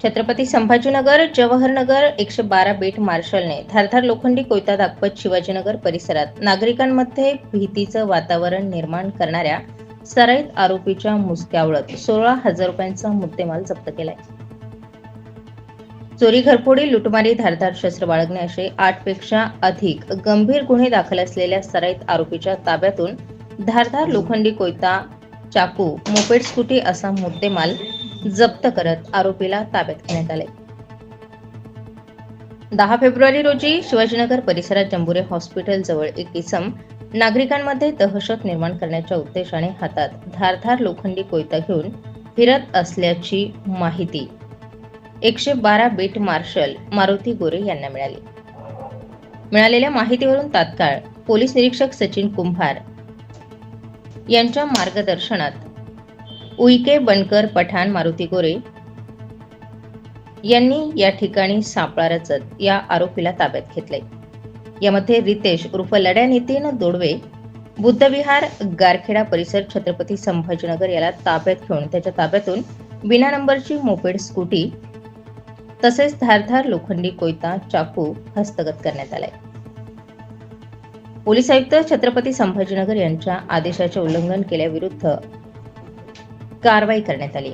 छत्रपती संभाजीनगर जवाहरनगर एकशे बारा बीट मार्शलने धारधार लोखंडी कोयता दाखवत शिवाजीनगर परिसरात नागरिकांमध्ये भीतीचं वातावरण निर्माण करणाऱ्या सराईत आरोपीच्या मुसक्यावळत सोळा हजार रुपयांचा मुद्देमाल जप्त केलाय. चोरी घरफोडी लुटमारी धारधार शस्त्र बाळगणे असे आठपेक्षा अधिक गंभीर गुन्हे दाखल असलेल्या सराईत आरोपीच्या ताब्यातून धारधार लोखंडी कोयता चाकू मोपेड स्कूटी असा मुद्देमाल जप्त करत आरोपीला ताब्यात घेण्यात आले. दहा फेब्रुवारी रोजी शिवाजीनगर परिसरात जंबुरे हॉस्पिटल जवळ एक इसम नागरिकांमध्ये दहशत निर्माण करण्याच्या उद्देशाने हातात धारधार लोखंडी कोयता घेऊन फिरत असल्याची माहिती एकशे बारा बीट मार्शल मारुती गोरे यांना मिळाली. मिळालेल्या माहितीवरून तात्काळ पोलीस निरीक्षक सचिन कुंभार यांच्या मार्गदर्शनात उईके बनकर पठाण मारुती गोरे यांनी या ठिकाणी सापळा रचत या आरोपीला ताब्यात घेतले यामध्ये रितेश उर्फ लढ्या नितीन दोडवे बुद्धविहार गारखेडा परिसर छत्रपती संभाजीनगर याला ताब्यात घेऊन त्याच्या ताब्यातून बिना नंबरची मोपेड स्कूटी तसेच धारधार लोखंडी कोयता चाकू हस्तगत करण्यात आलाय. पोलीस आयुक्त छत्रपती संभाजीनगर यांच्या आदेशाचे उल्लंघन केल्याविरुद्ध कारवाई करण्यात आली.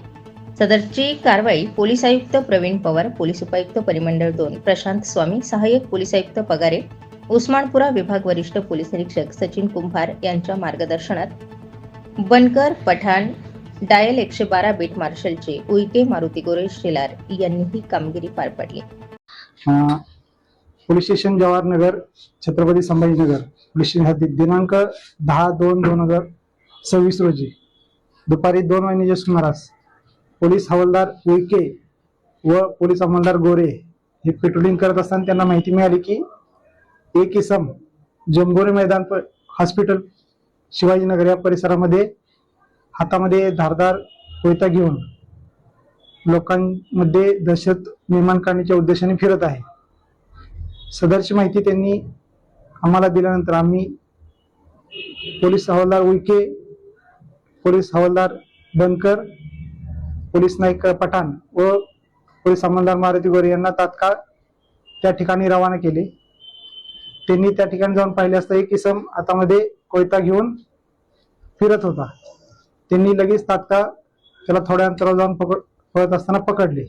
सदरची कारवाई पोलीस आयुक्त प्रवीण पवार पोलीस उपायुक्त परिमंडळ दोन प्रशांत स्वामी सहाय्यक पोलीस आयुक्त पगारे उस्मानपुरा विभाग वरिष्ठ पोलीस निरीक्षक सचिन कुंभार यांच्या मार्गदर्शनात बनकर पठाण डायल एकशे बारा बीट मार्शलचे उईके मारुती गोरे शेलार यांनी ही कामगिरी पार पाडली. Police station Jawaharnagar Chhatrapati Sambhajinagar police station हद्दीत दिनांक दहा दोन दोन हजार सव्वीस रोजी दुपारी दोन वाजण्याच्या सुमारास पोलीस हवालदार उईके व पोलीस अंमलदार गोरे हे पेट्रोलिंग करत असताना त्यांना माहिती मिळाली की एक इसम जंबोरे मैदान प- हॉस्पिटल शिवाजीनगर या परिसरामध्ये हातामध्ये धारदार कोयता घेऊन लोकांमध्ये दहशत निर्माण करण्याच्या उद्देशाने फिरत आहे. सदरची माहिती त्यांनी आम्हाला दिल्यानंतर आम्ही पोलीस हवालदार उईके पोलीस हवालदार बनकर पोलीस नाईक पठाण व पोलीस अंमलदार मारुती गोरे यांना तात्काळ त्या ठिकाणी रवाना केले. त्यांनी त्या ठिकाणी जाऊन पाहिले असता एक इसम हातामध्ये कोयता घेऊन फिरत होता. त्यांनी लगेच तात्काळ त्याला थोड्या अंतरावर जाऊन पकड पळत असताना पकडले.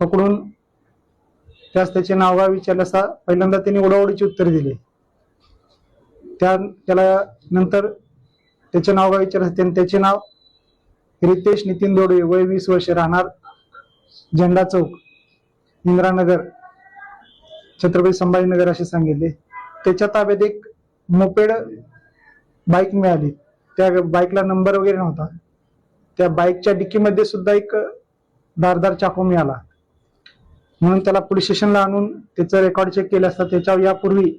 पकडून त्यास त्याचे नावगाव विचारले असता पहिल्यांदा त्यांनी उडावडीची उत्तर दिली. त्या त्याला नंतर त्याचे नाव विचारले असता त्याने त्याचे नाव रितेश नितीन दोडे वय वीस वर्ष राहणार झेंडा चौक इंद्रानगर. छत्रपती संभाजीनगर असे सांगितले. त्याच्या ताब्यात एक मोपेड बाईक मिळाली. त्या बाईकला नंबर वगैरे नव्हता. त्या बाईकच्या डिक्कीमध्ये सुद्धा एक धारदार चाकू मिळाला. म्हणून त्याला पोलीस स्टेशनला आणून त्याचं रेकॉर्ड चेक केलं असता. त्याच्यावर यापूर्वी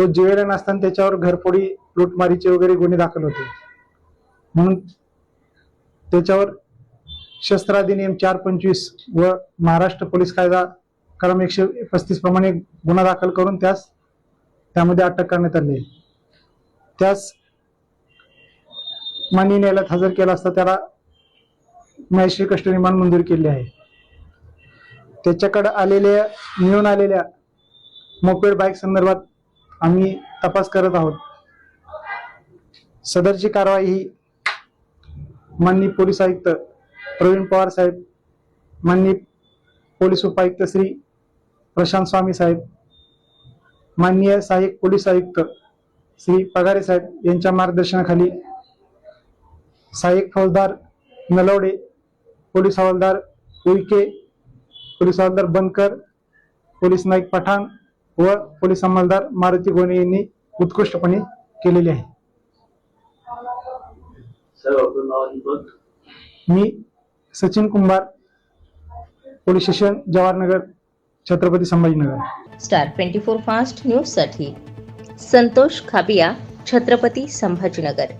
तो जिवेला असताना त्याच्यावर घरफोडी लुटमारीचे वगैरे गुन्हे दाखल होते. म्हणून त्याच्यावर शस्त्र अधिनियम चार पंचवीस व महाराष्ट्र पोलीस कायदा कलम एकशे पस्तीस प्रमाणे गुन्हा दाखल करून त्यास त्यामध्ये अटक करण्यात आली त्यास माननीय न्यायालयात हजर केला असता त्याला महेश्वरी कष्ट निर्माण मंजूर केले आहे. त्याच्याकडे आलेल्या मिळून आलेल्या मोपेड बाईक संदर्भात आम्ही तपास करत आहोत. सदरची कारवाई ही माननीय पोलीस आयुक्त प्रवीण पवार साहेब माननीय पोलीस उपायुक्त श्री प्रशांत स्वामी साहेब माननीय सहाय्यक पोलीस आयुक्त श्री पगारे साहेब यांच्या मार्गदर्शनाखाली सहाय्यक फौजदार नलवडे पोलीस हवालदार उईके पोलीस हवालदार बनकर पोलीस नाईक पठाण व पोलीस अंमलदार मारुती गोने यांनी उत्कृष्टपणे केलेले आहे. सर आपलं नाव आणि पद? मी Sachin Kumbhar police station Jawaharnagar Chhatrapati Sambhajinagar. Star twenty four fast न्यूजसाठी संतोष खाबिया छत्रपती संभाजीनगर.